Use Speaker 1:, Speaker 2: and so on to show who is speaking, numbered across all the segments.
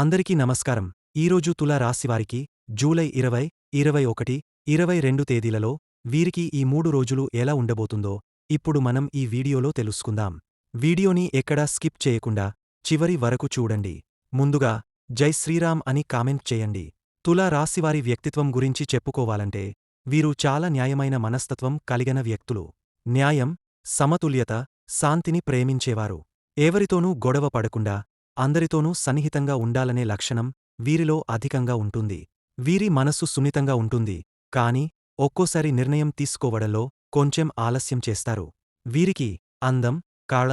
Speaker 1: అందరికీ నమస్కారం. ఈరోజు తుల రాశివారికి జూలై ఇరవై ఇరవై ఒకటి ఇరవై రెండు తేదీలలో వీరికి ఈ మూడు రోజులు ఎలా ఉండబోతుందో ఇప్పుడు మనం ఈ వీడియోలో తెలుసుకుందాం. వీడియోని ఎక్కడా స్కిప్ చేయకుండా చివరి వరకు చూడండి. ముందుగా జై శ్రీరామ్ అని కామెంట్ చేయండి. తుల రాశివారి వ్యక్తిత్వం గురించి చెప్పుకోవాలంటే వీరు చాలా న్యాయమైన మనస్తత్వం కలిగిన వ్యక్తులు. న్యాయం సమతుల్యత శాంతిని ప్రేమించేవారు. ఎవరితోనూ గొడవ పడకుండా అందరితోనూ సన్నిహితంగా ఉండాలనే లక్షణం వీరిలో అధికంగా ఉంటుంది. వీరి మనస్సు సున్నితంగా ఉంటుంది. కాని ఒక్కోసారి నిర్ణయం తీసుకోవడంలో కొంచెం ఆలస్యం చేస్తారు. వీరికి అందం కాళ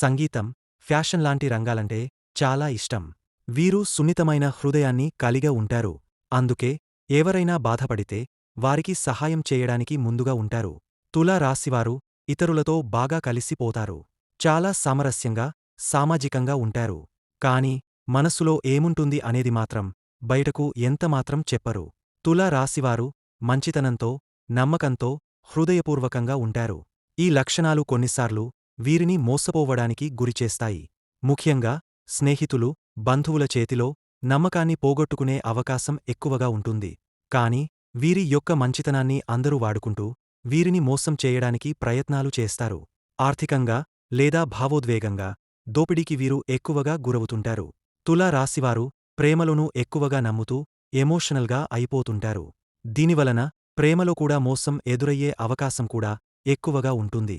Speaker 1: సంగీతం ఫ్యాషన్ లాంటి రంగాలంటే చాలా ఇష్టం. వీరు సున్నితమైన హృదయాన్ని కలిగా ఉంటారు. అందుకే ఎవరైనా బాధపడితే వారికి సహాయం చేయడానికి ముందుగా ఉంటారు. తులా రాశివారు ఇతరులతో బాగా కలిసిపోతారు. చాలా సామరస్యంగా సామాజికంగా ఉంటారు. కాని మనసులో ఏముంటుంది అనేది మాత్రం బయటకు ఎంతమాత్రం చెప్పరు. తులా రాశివారు మంచితనంతో నమ్మకంతో హృదయపూర్వకంగా ఉంటారు. ఈ లక్షణాలు కొన్నిసార్లు వీరిని మోసపోవడానికి గురిచేస్తాయి. ముఖ్యంగా స్నేహితులు బంధువుల చేతిలో నమ్మకాన్ని పోగొట్టుకునే అవకాశం ఎక్కువగా ఉంటుంది. కాని వీరి యొక్క మంచితనాన్ని అందరూ వాడుకుంటూ వీరిని మోసం చేయడానికి ప్రయత్నాలు చేస్తారు. ఆర్థికంగా లేదా భావోద్వేగంగా దోపిడీకి వీరు ఎక్కువగా గురవుతుంటారు. తులా రాశివారు ప్రేమలోనూ ఎక్కువగా నమ్ముతూ ఎమోషనల్గా అయిపోతుంటారు. దీనివలన ప్రేమలో కూడా మోసం ఎదురయ్యే అవకాశం కూడా ఎక్కువగా ఉంటుంది.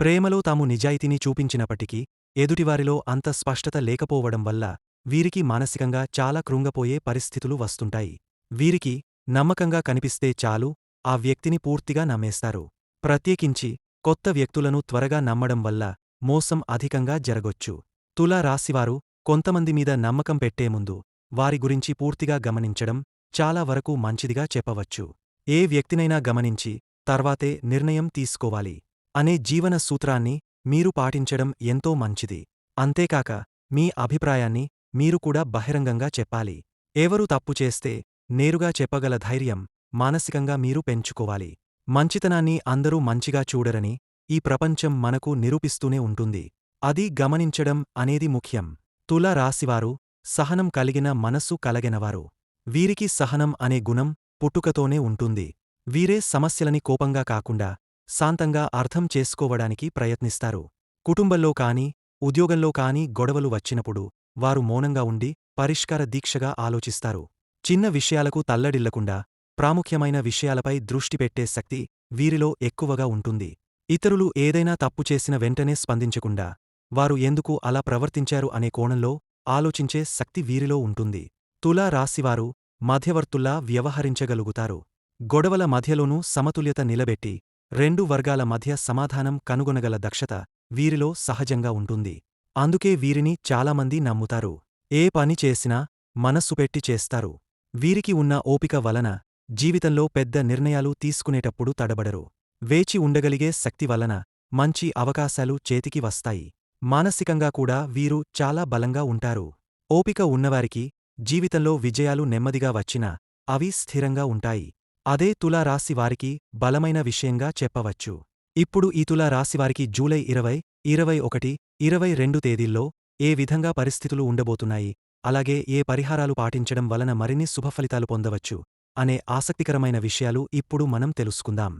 Speaker 1: ప్రేమలో తాము నిజాయితీని చూపించినప్పటికీ ఎదుటివారిలో అంత స్పష్టత లేకపోవడం వల్ల వీరికి మానసికంగా చాలా కృంగపోయే పరిస్థితులు వస్తుంటాయి. వీరికి నమ్మకంగా కనిపిస్తే చాలు ఆ వ్యక్తిని పూర్తిగా నమ్మేస్తారు. ప్రత్యేకించి కొత్త వ్యక్తులను త్వరగా నమ్మడం వల్ల మోసం అధికంగా జరగొచ్చు. తులా రాశివారు కొంతమంది మీద నమ్మకం పెట్టే ముందు వారి గురించి పూర్తిగా గమనించడం చాలా వరకు మంచిదిగా చెప్పవచ్చు. ఏ వ్యక్తినైనా గమనించి తర్వాతే నిర్ణయం తీసుకోవాలి అనే జీవన సూత్రాన్ని మీరు పాటించడం ఎంతో మంచిది. అంతేకాక మీ అభిప్రాయాన్ని మీరు కూడా బహిరంగంగా చెప్పాలి. ఎవరు తప్పు చేస్తే నేరుగా చెప్పగల ధైర్యం మానసికంగా మీరు పెంచుకోవాలి. మంచితనాన్ని అందరూ మంచిగా చూడరని ఈ ప్రపంచం మనకు నిరూపిస్తూనే ఉంటుంది. అది గమనించడం అనేది ముఖ్యం. తుల రాశివారు సహనం కలిగిన మనస్సు కలగెనవారు. వీరికి సహనం అనే గుణం పుట్టుకతోనే ఉంటుంది. వీరే సమస్యలని కోపంగా కాకుండా శాంతంగా అర్థం చేసుకోవడానికి ప్రయత్నిస్తారు. కుటుంబంలో కాని ఉద్యోగంలో కాని గొడవలు వచ్చినప్పుడు వారు మౌనంగా ఉండి పరిష్కార దీక్షగా ఆలోచిస్తారు. చిన్న విషయాలకు తల్లడిల్లకుండా ప్రాముఖ్యమైన విషయాలపై దృష్టి పెట్టే శక్తి వీరిలో ఎక్కువగా ఉంటుంది. ఇతరులు ఏదైనా తప్పు చేసిన వెంటనే స్పందించకుండా వారు ఎందుకు అలా ప్రవర్తించారు అనే కోణంలో ఆలోచించే శక్తి వీరిలో ఉంటుంది. తులా రాశివారు మధ్యవర్తుల్లా వ్యవహరించగలుగుతారు. గొడవల మధ్యలోనూ సమతుల్యత నిలబెట్టి రెండు వర్గాల మధ్య సమాధానం కనుగొనగల దక్షత వీరిలో సహజంగా ఉంటుంది. అందుకే వీరిని చాలామంది నమ్ముతారు. ఏ పని చేసినా మనస్సు పెట్టి చేస్తారు. వీరికి ఉన్న ఓపిక వలన జీవితంలో పెద్ద నిర్ణయాలు తీసుకునేటప్పుడు తడబడరు. వేచి ఉండగలిగే శక్తి వలన మంచి అవకాశాలు చేతికి వస్తాయి. మానసికంగా కూడా వీరు చాలా బలంగా ఉంటారు. ఓపిక ఉన్నవారికి జీవితంలో విజయాలు నెమ్మదిగా వచ్చినా అవి స్థిరంగా ఉంటాయి. అదే తులారాశి వారికి బలమైన విషయంగా చెప్పవచ్చు. ఇప్పుడు ఈ తులా రాశివారికి జూలై ఇరవై ఇరవై ఒకటి ఇరవై రెండు తేదీల్లో ఏ విధంగా పరిస్థితులు ఉండబోతున్నాయి అలాగే ఏ పరిహారాలు పాటించడం వలన మరిన్ని శుభఫలితాలు పొందవచ్చు అనే ఆసక్తికరమైన విషయాలు ఇప్పుడు మనం తెలుసుకుందాం.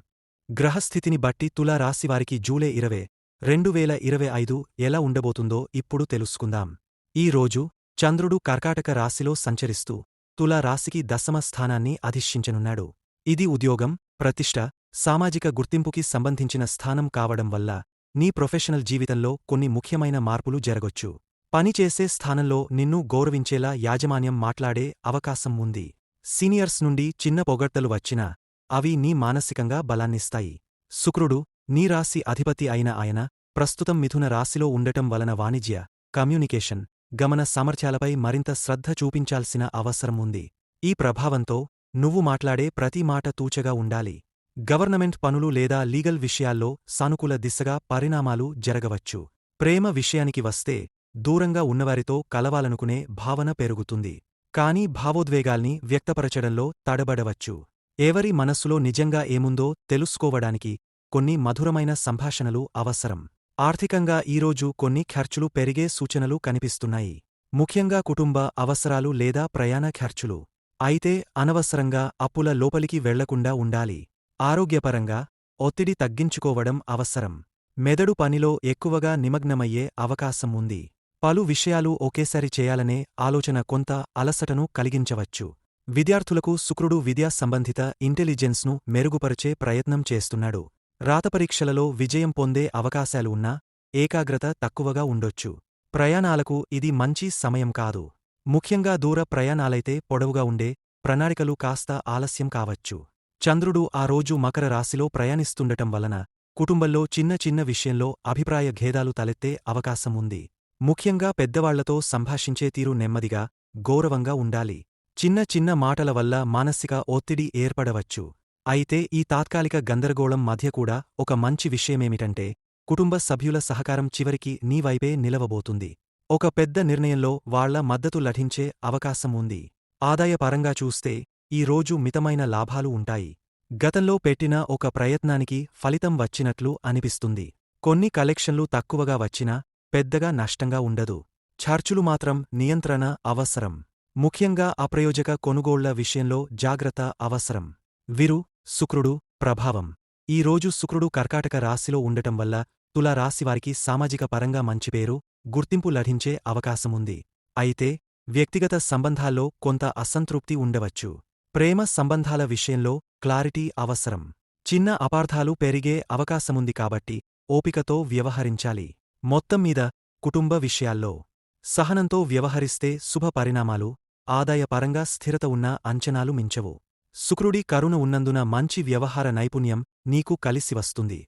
Speaker 1: గ్రహస్థితిని బట్టి తులా రాశివారికి జూలై ఇరవై రెండు వేల ఇరవై ఐదు ఎలా ఉండబోతుందో ఇప్పుడు తెలుసుకుందాం. ఈ రోజు చంద్రుడు కర్కాటక రాశిలో సంచరిస్తూ తులా రాశికి దశమ స్థానాన్ని అధిష్ఠించనున్నాడు. ఇది ఉద్యోగం ప్రతిష్ట సామాజిక గుర్తింపుకి సంబంధించిన స్థానం కావడం వల్ల నీ ప్రొఫెషనల్ జీవితంలో కొన్ని ముఖ్యమైన మార్పులు జరగొచ్చు. పనిచేసే స్థానంలో నిన్ను గౌరవించేలా యాజమాన్యం మాట్లాడే అవకాశం ఉంది. సీనియర్స్ నుండి చిన్న పొగడ్తలు వచ్చినా అవి నీ మానసికంగా బలాన్నిస్తాయి. శుక్రుడు నీ రాశి అధిపతి అయిన ఆయన ప్రస్తుతం మిథున రాశిలో ఉండటం వలన వాణిజ్య కమ్యూనికేషన్ గమన సామర్థ్యాలపై మరింత శ్రద్ధ చూపించాల్సిన అవసరం ఉంది. ఈ ప్రభావంతో నువ్వు మాట్లాడే ప్రతి మాట తూచగా ఉండాలి. గవర్నమెంట్ పనులు లేదా లీగల్ విషయాల్లో సానుకూల దిశగా పరిణామాలు జరగవచ్చు. ప్రేమ విషయానికి వస్తే దూరంగా ఉన్నవారితో కలవాలనుకునే భావన పెరుగుతుంది. కానీ భావోద్వేగాల్ని వ్యక్తపరచడంలో తడబడవచ్చు. ఎవరి మనస్సులో నిజంగా ఏముందో తెలుసుకోవడానికి కొన్ని మధురమైన సంభాషణలు అవసరం. ఆర్థికంగా ఈరోజు కొన్ని ఖర్చులు పెరిగే సూచనలు కనిపిస్తున్నాయి. ముఖ్యంగా కుటుంబ అవసరాలు లేదా ప్రయాణ ఖర్చులు. అయితే అనవసరంగా అప్పుల లోపలికి వెళ్ళకుండా ఉండాలి. ఆరోగ్యపరంగా ఒత్తిడి తగ్గించుకోవడం అవసరం. మెదడు పనిలో ఎక్కువగా నిమగ్నమయ్యే అవకాశం ఉంది. పలు విషయాలు ఒకేసారి చేయాలనే ఆలోచన కొంత అలసటను కలిగించవచ్చు. విద్యార్థులకు శుక్రుడు విద్యా సంబంధిత ఇంటెలిజెన్స్ను మెరుగుపరిచే ప్రయత్నం చేస్తున్నాడు. రాతపరీక్షలలో విజయం పొందే అవకాశాలు ఉన్నా ఏకాగ్రత తక్కువగా ఉండొచ్చు. ప్రయాణాలకు ఇది మంచి సమయం కాదు. ముఖ్యంగా దూర ప్రయాణాలైతే పొడవుగా ఉండే ప్రణాళికలు కాస్త ఆలస్యం కావచ్చు. చంద్రుడు ఆ రోజు మకర రాశిలో ప్రయాణిస్తుండటం వలన కుటుంబంలో చిన్న చిన్న విషయంలో అభిప్రాయ భేదాలు తలెత్తే అవకాశం ఉంది. ముఖ్యంగా పెద్దవాళ్ళతో సంభాషించే తీరు నెమ్మదిగా గౌరవంగా ఉండాలి. చిన్న చిన్న మాటల వల్ల మానసిక ఒత్తిడి ఏర్పడవచ్చు. అయితే ఈ తాత్కాలిక గందరగోళం మధ్య కూడా ఒక మంచి విషయమేమిటంటే కుటుంబ సభ్యుల సహకారం చివరికి నీ వైపే నిలవబోతుంది. ఒక పెద్ద నిర్ణయంలో వాళ్ళ మద్దతు లభించే అవకాశం ఉంది. ఆదాయపరంగా చూస్తే ఈ రోజు మితమైన లాభాలు ఉంటాయి. గతంలో పెట్టిన ఒక ప్రయత్నానికి ఫలితం వచ్చినట్లు అనిపిస్తుంది. కొన్ని కలెక్షన్లు తక్కువగా వచ్చినా పెద్దగా నష్టంగా ఉండదు. ఛార్చులు మాత్రం నియంత్రణ అవసరం. ముఖ్యంగా అప్రయోజక కొనుగోళ్ళ విషయంలో జాగ్రత్త అవసరం. విరు శుక్రుడు ప్రభావం. ఈ రోజు శుక్రుడు కర్కాటక రాశిలో ఉండటం వల్ల తులా రాశివారికి సామాజిక పరంగా మంచి పేరు గుర్తింపు లభించే అవకాశముంది. అయితే వ్యక్తిగత సంబంధాల్లో కొంత అసంతృప్తి ఉండవచ్చు. ప్రేమ సంబంధాల విషయంలో క్లారిటీ అవసరం. చిన్న అపార్థాలు పెరిగే అవకాశముంది కాబట్టి ఓపికతో వ్యవహరించాలి. మొత్తం మీద కుటుంబ విషయాల్లో సహనంతో వ్యవహరిస్తే శుభ పరిణామాలు ఆదాయపరంగా స్థిరత ఉన్న అంచనాలు మించవు. శుక్రుడి కరుణ ఉన్నందున మంచి వ్యవహార నైపుణ్యం నీకు కలిసి వస్తుంది.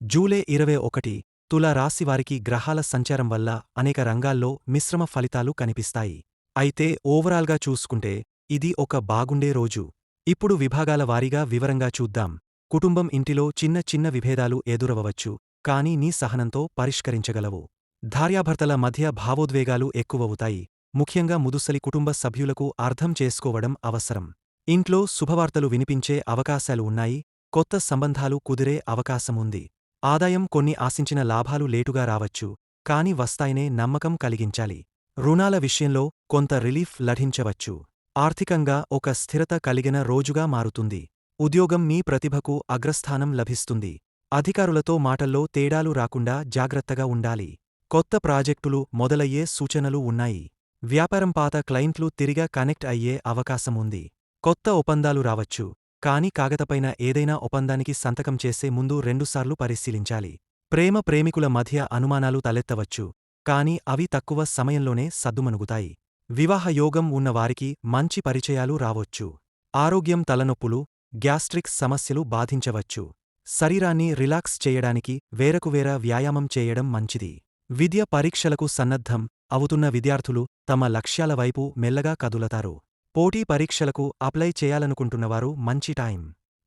Speaker 1: జూలై ఇరవై ఒకటి తులారాశివారికి గ్రహాల సంచారం వల్ల అనేక రంగాల్లో మిశ్రమ ఫలితాలు కనిపిస్తాయి. అయితే ఓవరాల్గా చూసుకుంటే ఇది ఒక బాగుండే రోజు. ఇప్పుడు విభాగాల వారీగా వివరంగా చూద్దాం. కుటుంబం ఇంటిలో చిన్న చిన్న విభేదాలు ఎదురవవచ్చు కాని నీ సహనంతో పరిష్కరించగలవు. భార్యాభర్తల మధ్య భావోద్వేగాలు ఎక్కువవుతాయి. ముఖ్యంగా ముదుసలి కుటుంబ సభ్యులకు అర్థం చేసుకోవడం అవసరం. ఇంట్లో శుభవార్తలు వినిపించే అవకాశాలు ఉన్నాయి. కొత్త సంబంధాలు కుదిరే అవకాశముంది. ఆదాయం కొన్ని ఆశించిన లాభాలు లేటుగా రావచ్చు. కాని వస్తాయనే నమ్మకం కలిగించాలి. రుణాల విషయంలో కొంత రిలీఫ్ లభించవచ్చు. ఆర్థికంగా ఒక స్థిరత కలిగిన రోజుగా మారుతుంది. ఉద్యోగం మీ ప్రతిభకు అగ్రస్థానం లభిస్తుంది. అధికారులతో మాటల్లో తేడాలు రాకుండా జాగ్రత్తగా ఉండాలి. కొత్త ప్రాజెక్టులు మొదలయ్యే సూచనలు ఉన్నాయి. వ్యాపారం పాత క్లయింట్లు తిరిగా కనెక్ట్ అయ్యే అవకాశముంది. కొత్త ఒప్పందాలు రావచ్చు. కాని కాగతపైన ఏదైనా ఒప్పందానికి సంతకం చేసే ముందు రెండుసార్లు పరిశీలించాలి. ప్రేమ ప్రేమికుల మధ్య అనుమానాలు తలెత్తవచ్చు. కాని అవి తక్కువ సమయంలోనే సద్దుమనుగుతాయి వివాహయోగం ఉన్నవారికి మంచి పరిచయాలు రావొచ్చు. ఆరోగ్యం తలనొప్పులు గ్యాస్ట్రిక్ సమస్యలు బాధించవచ్చు. శరీరాన్ని రిలాక్స్ చేయడానికి వేరకువేర వ్యాయామం చేయడం మంచిది. విద్య పరీక్షలకు సన్నద్ధం అవుతున్న విద్యార్థులు తమ లక్ష్యాల వైపు మెల్లగా కదులతారు. పోటీ పరీక్షలకు అప్లై చేయాలనుకుంటున్నవారు మంచి టైం.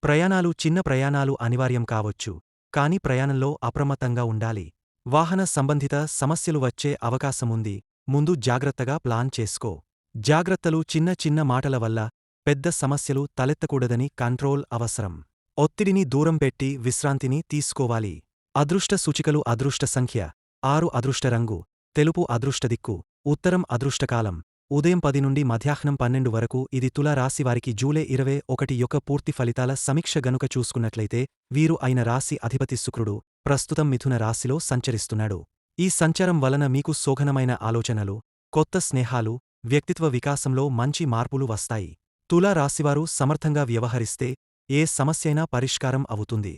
Speaker 1: ప్రయాణాలు చిన్న ప్రయాణాలు అనివార్యం కావచ్చు. కాని ప్రయాణంలో అప్రమత్తంగా ఉండాలి. వాహన సంబంధిత సమస్యలు వచ్చే అవకాశముంది ముందు జాగ్రత్తగా ప్లాన్ చేసుకో. జాగ్రత్తలు చిన్న చిన్న మాటల వల్ల పెద్ద సమస్యలు తలెత్తకూడదని కంట్రోల్ అవసరం. ఒత్తిడిని దూరం పెట్టి విశ్రాంతిని తీసుకోవాలి. అదృష్ట సూచికలు అదృష్ట సంఖ్య. ఆరు అదృష్ట రంగు తెలుపు అదృష్టదిక్కు. ఉత్తరం అదృష్టకాలం. ఉదయం పది నుండి మధ్యాహ్నం పన్నెండు వరకు ఇది తులారాశివారికి జూలై ఇరవై ఒకటి యొక్క పూర్తి ఫలితాల సమీక్ష గనుక చూసుకున్నట్లయితే వీరు అయిన రాశి అధిపతి శుక్రుడు ప్రస్తుతం మిథున రాశిలో సంచరిస్తున్నాడు. ఈ సంచారం వలన మీకు శోఘనమైన ఆలోచనలు కొత్త స్నేహాలు వ్యక్తిత్వ వికాసంలో మంచి మార్పులు వస్తాయి. తులారాశివారు సమర్థంగా వ్యవహరిస్తే ఏ సమస్యైనా పరిష్కారం అవుతుంది.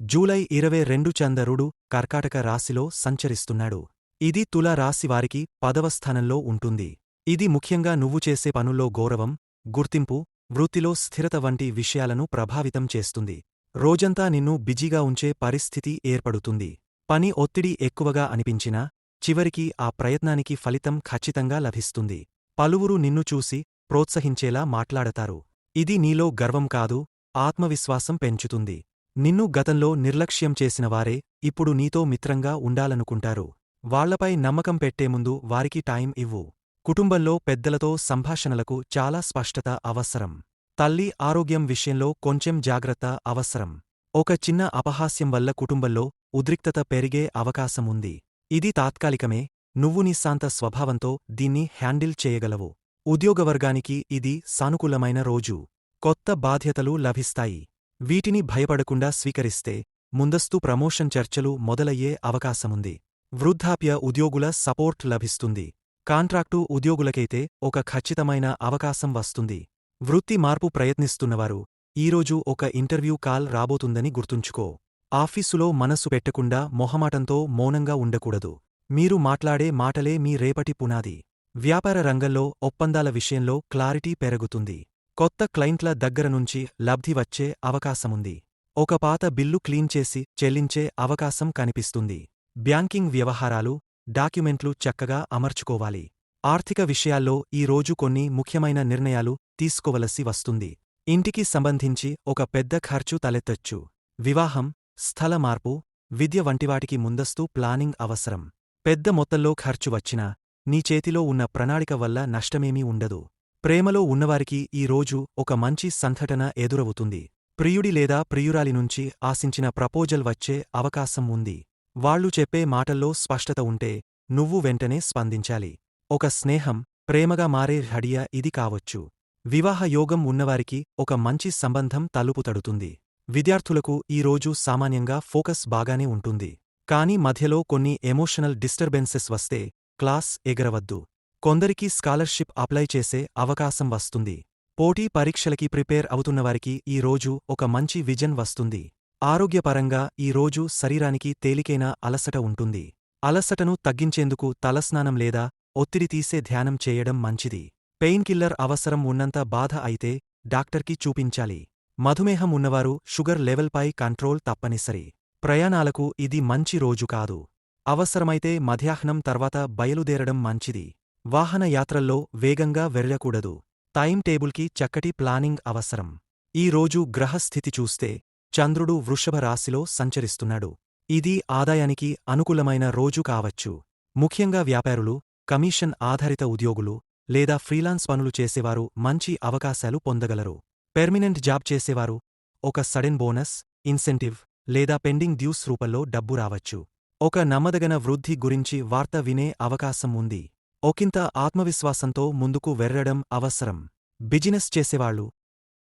Speaker 1: జూలై ఇరవై రెండు చందరుడు కర్కాటక రాశిలో సంచరిస్తున్నాడు. ఇది తుల రాశివారికి పదవ స్థానంలో ఉంటుంది. ఇది ముఖ్యంగా నువ్వు చేసే పనుల్లో గౌరవం గుర్తింపు వృత్తిలో స్థిరత వంటి విషయాలను ప్రభావితం చేస్తుంది. రోజంతా నిన్ను బిజీగా ఉంచే పరిస్థితి ఏర్పడుతుంది. పని ఒత్తిడి ఎక్కువగా అనిపించినా చివరికి ఆ ప్రయత్నానికి ఫలితం ఖచ్చితంగా లభిస్తుంది. పలువురు నిన్ను చూసి ప్రోత్సహించేలా మాట్లాడతారు. ఇది నీలో గర్వం కాదు ఆత్మవిశ్వాసం పెంచుతుంది. నిన్ను గతంలో నిర్లక్ష్యం చేసినవారే ఇప్పుడు నీతో మిత్రంగా ఉండాలనుకుంటారు. వాళ్ళపై నమ్మకం పెట్టే ముందు వారికి టైం ఇవ్వు. కుటుంబంలో పెద్దలతో సంభాషణలకు చాలా స్పష్టత అవసరం. తల్లి ఆరోగ్యం విషయంలో కొంచెం జాగ్రత్త అవసరం. ఒక చిన్న అపహాస్యం వల్ల కుటుంబంలో ఉద్రిక్తత పెరిగే అవకాశముంది ఇది తాత్కాలికమే. నువ్వు నిశాంత స్వభావంతో దీన్ని హ్యాండిల్ చేయగలవు. ఉద్యోగవర్గానికి ఇది సానుకూలమైన రోజు. కొత్త బాధ్యతలు లభిస్తాయి. వీటిని భయపడకుండా స్వీకరిస్తే ముందస్తు ప్రమోషన్ చర్చలు మొదలయ్యే అవకాశముంది. వృద్ధాప్య ఉద్యోగుల సపోర్ట్ లభిస్తుంది. కాంట్రాక్టు ఉద్యోగులకైతే ఒక ఖచ్చితమైన అవకాశం వస్తుంది. వృత్తి మార్పు ప్రయత్నిస్తున్నవారు ఈరోజు ఒక ఇంటర్వ్యూ కాల్ రాబోతుందని గుర్తుంచుకో. ఆఫీసులో మనసు పెట్టకుండా మొహమాటంతో మౌనంగా ఉండకూడదు. మీరు మాట్లాడే మాటలే మీ రేపటి పునాది. వ్యాపార రంగంలో ఒప్పందాల విషయంలో క్లారిటీ పెరుగుతుంది. కొత్త క్లయింట్ల దగ్గర నుంచి లబ్ధి వచ్చే అవకాశముంది. ఒక పాత బిల్లు క్లీన్ చేసి చెల్లించే అవకాశం కనిపిస్తుంది. బ్యాంకింగ్ వ్యవహారాలు డాక్యుమెంట్లు చక్కగా అమర్చుకోవాలి. ఆర్థిక విషయాల్లో ఈ రోజు కొన్ని ముఖ్యమైన నిర్ణయాలు తీసుకోవలసి వస్తుంది. ఇంటికి సంబంధించి ఒక పెద్ద ఖర్చు తలెత్తొచ్చు. వివాహం స్థల మార్పు విద్య వంటివాటికి ముందస్తు ప్లానింగ్ అవసరం. పెద్ద మొత్తంలో ఖర్చు వచ్చినా నీ చేతిలో ఉన్న ప్రణాళిక వల్ల నష్టమేమీ ఉండదు. ప్రేమలో ఉన్నవారికి ఈ రోజు ఒక మంచి సంఘటన ఎదురవుతుంది. ప్రియుడి లేదా ప్రియురాలి నుంచి ఆశించిన ప్రపోజల్ వచ్చే అవకాశం ఉంది. వాళ్ళు చెప్పే మాటల్లో స్పష్టత ఉంటే నువ్వు వెంటనే స్పందించాలి. ఒక స్నేహం ప్రేమగా మారే హడియ ఇది కావచ్చు. వివాహ యోగం ఉన్నవారికి ఒక మంచి సంబంధం తలుపు తడుతుంది. విద్యార్థులకు ఈ రోజు సామాన్యంగా ఫోకస్ బాగానే ఉంటుంది. కానీ మధ్యలో కొన్ని ఎమోషనల్ డిస్టర్బెన్సెస్ వస్తే క్లాస్ ఎగరవద్దు. కొందరికి స్కాలర్షిప్ అప్లై చేసే అవకాశం వస్తుంది. పోటీ పరీక్షలకి ప్రిపేర్ అవుతున్నవారికి ఈ రోజు ఒక మంచి విజన్ వస్తుంది. ఆరోగ్యపరంగా ఈ రోజు శరీరానికి తేలికైన అలసట ఉంటుంది. అలసటను తగ్గించేందుకు తలస్నానం లేదా ఒత్తిడి తీసే ధ్యానం చేయడం మంచిది. పెయిన్ కిల్లర్ అవసరం ఉన్నంత బాధ అయితే డాక్టర్కి చూపించాలి. మధుమేహం ఉన్నవారు షుగర్ లెవెల్పై కంట్రోల్ తప్పనిసరి. ప్రయాణాలకు ఇది మంచి రోజు కాదు. అవసరమైతే మధ్యాహ్నం తర్వాత బయలుదేరడం మంచిది. వాహనయాత్రల్లో వేగంగా వెళ్ళకూడదు. టైం టేబుల్కి చక్కటి ప్లానింగ్ అవసరం. ఈ రోజు గ్రహస్థితి చూస్తే చంద్రుడు వృషభ రాశిలో సంచరిస్తున్నాడు. ఇది ఆదాయానికి అనుకూలమైన రోజు కావచ్చు. ముఖ్యంగా వ్యాపారులు కమిషన్ ఆధారిత ఉద్యోగులు లేదా ఫ్రీలాన్స్ పనులు చేసేవారు మంచి అవకాశాలు పొందగలరు. పెర్మినెంట్ జాబ్ చేసేవారు ఒక సడెన్ బోనస్ ఇన్సెంటివ్ లేదా పెండింగ్ డ్యూస్ రూపంలో డబ్బు రావచ్చు. ఒక నమ్మదగన వృద్ధి గురించి వార్త వినే అవకాశం ఉంది. ఒకంత ఆత్మవిశ్వాసంతో ముందుకు వెర్రడం అవసరం. బిజినెస్ చేసేవాళ్ళు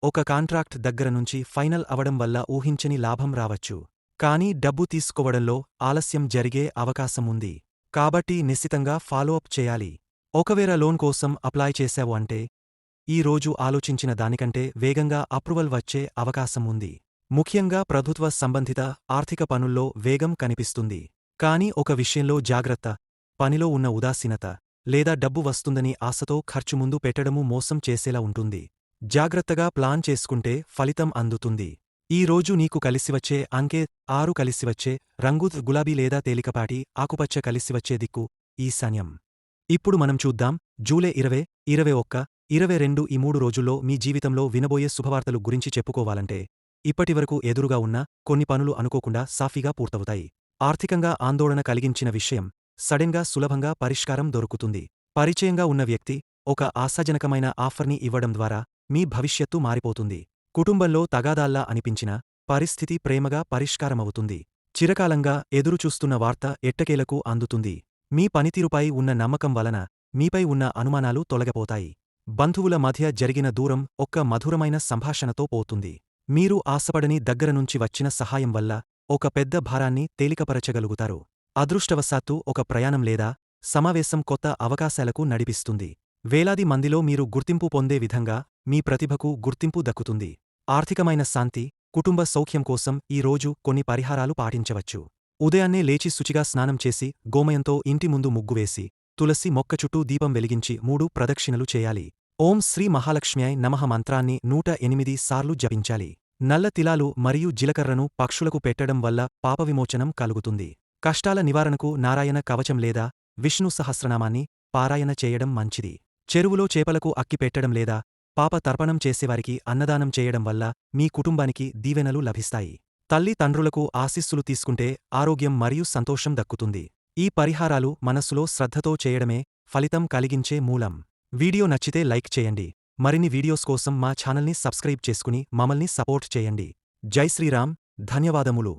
Speaker 1: ఒక కాంట్రాక్ట్ దగ్గర నుంచి ఫైనల్ అవడం వల్ల ఊహించని లాభం రావచ్చు. కానీ డబ్బు తీసుకోవడంలో ఆలస్యం జరిగే అవకాశముంది కాబట్టి నిశ్చితంగా ఫాలోఅప్ చేయాలి. ఒకవేళ లోన్ కోసం అప్లై చేశావు అంటే ఈ రోజు ఆలోచించిన దానికంటే వేగంగా అప్రూవల్ వచ్చే అవకాశముంది ముఖ్యంగా ప్రభుత్వ సంబంధిత ఆర్థిక పనుల్లో వేగం కనిపిస్తుంది. కానీ ఒక విషయంలో జాగ్రత్త పనిలో ఉన్న ఉదాసీనత లేదా డబ్బు వస్తుందని ఆశతో ఖర్చు ముందు పెట్టడము మోసం చేసేలా ఉంటుంది. జాగ్రత్తగా ప్లాన్ చేసుకుంటే ఫలితం అందుతుంది. ఈ రోజు నీకు కలిసివచ్చే అంకే ఆరు కలిసివచ్చే రంగు గులాబీ లేదా తేలికపాటి ఆకుపచ్చ కలిసివచ్చే దిక్కు ఈశాన్యం ఇప్పుడు మనం చూద్దాం. జూలై ఇరవై ఇరవై ఒక్క ఇరవై రెండు ఈ మూడు రోజుల్లో మీ జీవితంలో వినబోయే శుభవార్తలు గురించి చెప్పుకోవాలంటే ఇప్పటివరకు ఎదురుగా ఉన్న కొన్ని పనులు అనుకోకుండా సాఫీగా పూర్తవుతాయి. ఆర్థికంగా ఆందోళన కలిగించిన విషయం సడెన్గా సులభంగా పరిష్కారం దొరుకుతుంది. పరిచయంగా ఉన్న వ్యక్తి ఒక ఆశాజనకమైన ఆఫర్ని ఇవ్వడం ద్వారా మీ భవిష్యత్తు మారిపోతుంది. కుటుంబంలో తగాదాల్లా అనిపించిన పరిస్థితి ప్రేమగా పరిష్కారమవుతుంది. చిరకాలంగా ఎదురుచూస్తున్న వార్త ఎట్టకేలకు అందుతుంది. మీ పనితీరుపై ఉన్న నమ్మకం వలన మీపై ఉన్న అనుమానాలు తొలగపోతాయి. బంధువుల మధ్య జరిగిన దూరం ఒక్క మధురమైన సంభాషణతో పోతుంది. మీరు ఆశపడని దగ్గరనుంచి వచ్చిన సహాయం వల్ల ఒక పెద్ద భారాన్ని తేలికపరచగలుగుతారు. అదృష్టవశాత్తు ఒక ప్రయాణం లేదా సమావేశం కొత్త అవకాశాలకు నడిపిస్తుంది. వేలాది మందిలో మీరు గుర్తింపు పొందే విధంగా మీ ప్రతిభకు గుర్తింపు దక్కుతుంది. ఆర్థికమైన శాంతి కుటుంబ సౌఖ్యం కోసం ఈ రోజు కొన్ని పరిహారాలు పాటించవచ్చు. ఉదయాన్నే లేచి శుచిగా స్నానం చేసి గోమయంతో ఇంటి ముందు ముగ్గువేసి తులసి మొక్క చుట్టూ దీపం వెలిగించి మూడు ప్రదక్షిణలు చేయాలి. ఓం శ్రీ మహాలక్ష్మ్యాయ్ నమః మంత్రాన్ని నూట ఎనిమిది సార్లు జపించాలి. నల్ల తిలాలు మరియు జిలకర్రను పక్షులకు పెట్టడం వల్ల పాపవిమోచనం కలుగుతుంది. కష్టాల నివారణకు నారాయణ కవచం లేదా విష్ణు సహస్రనామాన్ని పారాయణ చేయడం మంచిది. చెరువులో చేపలకు అక్కిపెట్టడం లేదా పాప తర్పణం చేసేవారికి అన్నదానం చేయడం వల్ల మీ కుటుంబానికి దీవెనలు లభిస్తాయి. తల్లి తండ్రులకు ఆశీస్సులు తీసుకుంటే ఆరోగ్యం మరియు సంతోషం దక్కుతుంది. ఈ పరిహారాలు మనస్సులో శ్రద్ధతో చేయడమే ఫలితం కలిగించే మూలం. వీడియో నచ్చితే లైక్ చేయండి. మరిన్ని వీడియోస్ కోసం మా ఛానల్ని సబ్స్క్రైబ్ చేసుకుని మమ్మల్ని సపోర్ట్ చేయండి. జై శ్రీరామ్. ధన్యవాదములు.